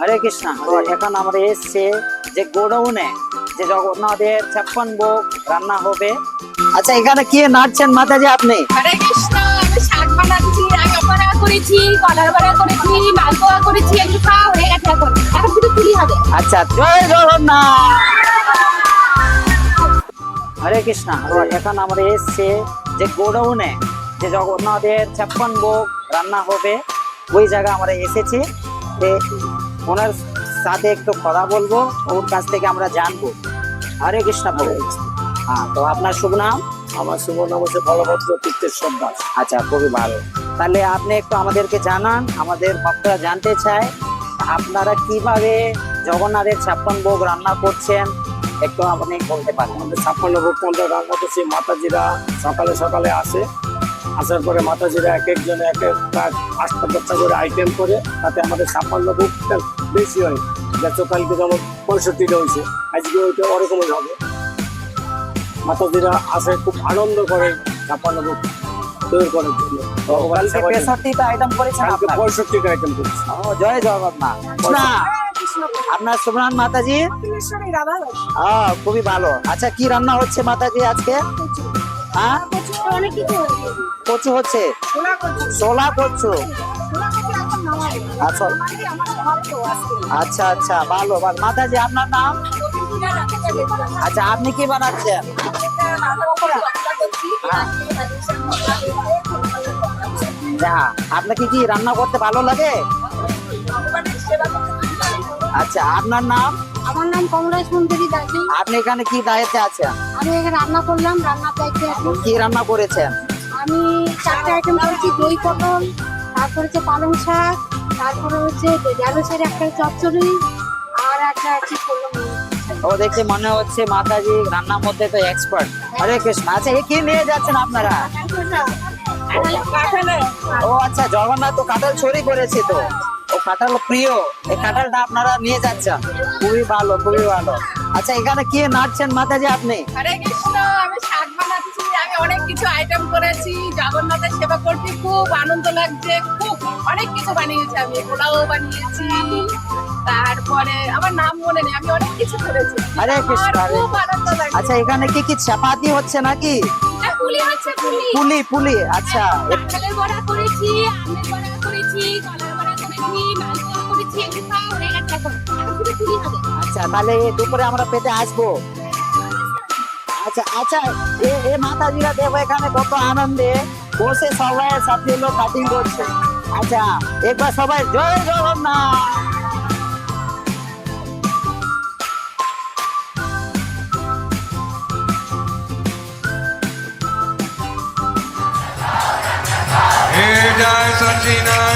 হরে কৃষ্ণ। তো এখন আমরা এসছে যে গোডাউনে যে জগন্নাথের ছাপ্পান ভোগ রান্না হবে। আচ্ছা এখানে কি নাচছেন মাতাজি আপনি? হরে কৃষ্ণ আমি শাক বানাচ্ছি বড়া করেছি কলার বড়া করেছি মালপোয়া করেছি একটু খাওয়া হয়ে গেছে এখন। এখন শুধু পুরি হবে। আচ্ছা জয় জগন্নাথ। হরে কৃষ্ণ। এখন আমরা এসছে যে গোডাউনে যে জগন্নাথের ছাপ্পান ভোগ রান্না হবে। ওই জায়গা আমরা এসেছি। ওনার সাথে একটু কথা বলব ওর কাছ থেকে আমরা জানব। হরে কৃষ্ণ প্রভু হ্যাঁ তো আপনার শুভ নাম? আমার শুভ নাম হচ্ছে বলভদ্র তীর্থেশ্বর দাস আচ্ছা খুবই ভালো। তাহলে আপনি একটু আমাদেরকে জানান আমাদের ভক্তরা জানতে চায় আপনারা কীভাবে জগন্নাথের ছাপ্পান ভোগ রান্না করছেন? একটু আপনি বলতে পারেন। আমাদের ছাপ্পান্ন ভোগ রান্না করছি মাতাজিরা সকালে সকালে আসে। আসার পরে মাতাজিরা এক একজনে এক একটা আটটা দশটা করে আইটেম করে তাতে আমাদের ছাপ্পান্ন ভোগটা বেশি হয়। গতকালকে যেমন পঁয়ষট্টিটা হয়েছে আজকে ওইটা ওরকমই হবে। মাতাজিরা আসে খুব আনন্দ করে ছাপ্পান্ন ভোগ তৈরি করার জন্য। কালকে পঁয়ষট্টিটা আইটেম করছি। জয় জগন্নাথ। না আপনার নাম মাতাজি? খুবই ভালো। আচ্ছা কি রান্না হচ্ছে মাতাজি আজকে? হ্যাঁ অনেক কিছু কচু হচ্ছে? ছোলা কচু। আচ্ছা আচ্ছা আচ্ছা ভালো ভালো। মাতাজি আপনার নাম? আচ্ছা আপনি কি বানাচ্ছেন? হ্যাঁ আপনাকে কি রান্না করতে ভালো লাগে। আচ্ছা আপনার নাম? আমার নাম কমলা সুন্দরী দাসী আপনি এখানে কি দায়িত্বে আছেন? আমি এখানে রান্না করলাম রান্না দায়িত্বে আছি। কি রান্না করেছেন? আমি চারটে আইটেম করেছি দই পটল তারপর হচ্ছে পালং শাক তারপরে হচ্ছে ঢেঁড়সের একটা চচ্চড়ি আর একটা কি করলাম ও দেখে মনে হচ্ছে মাতাজি রান্নার মধ্যে তো এক্সপার্ট হরে কৃষ্ণ। আচ্ছা এ কি নিয়ে যাচ্ছেন আপনারা? ও আচ্ছা জগন্নাথ তো কাঁঠাল ছড়ি করেছে তো। কাঁঠাল প্রিয় এই কাঁঠালটা আপনারা নিয়ে যাচ্ছেন। খুবই ভালো খুবই ভালো। আচ্ছা এখানে কি নাচছেন মাতাজি আপনি? হরে কৃষ্ণ আমি শাক বানাচ্ছি আমি অনেক কিছু আইটেম করেছি জগন্নাথের সেবা করতে খুব আনন্দ লাগছে খুব। অনেক কিছু বানিয়েছি আমি পোলাও বানিয়েছি তারপরে আমার নাম মনে নেই আমি অনেক কিছু করেছি। হরে কৃষ্ণ, আচ্ছা এখানে কি কি চাপাতি হচ্ছে নাকি? পুলি হচ্ছে পুলি। পুলি পুলি আচ্ছা। নারকেলের বড়া করেছি আমের বড়া করেছি আমি ডাল করেছি একটু আচ্ছা তাহলে দুপুরে আমরা পেটে আসব। আচ্ছা আচ্ছা এ এ মাতাজিরা দেব এখানে কত আনন্দে। বসে সবাই সাথে লোক কাটিং করছে। আচ্ছা একবার সবাই জয় জগন্নাথ। জয় সচিনা।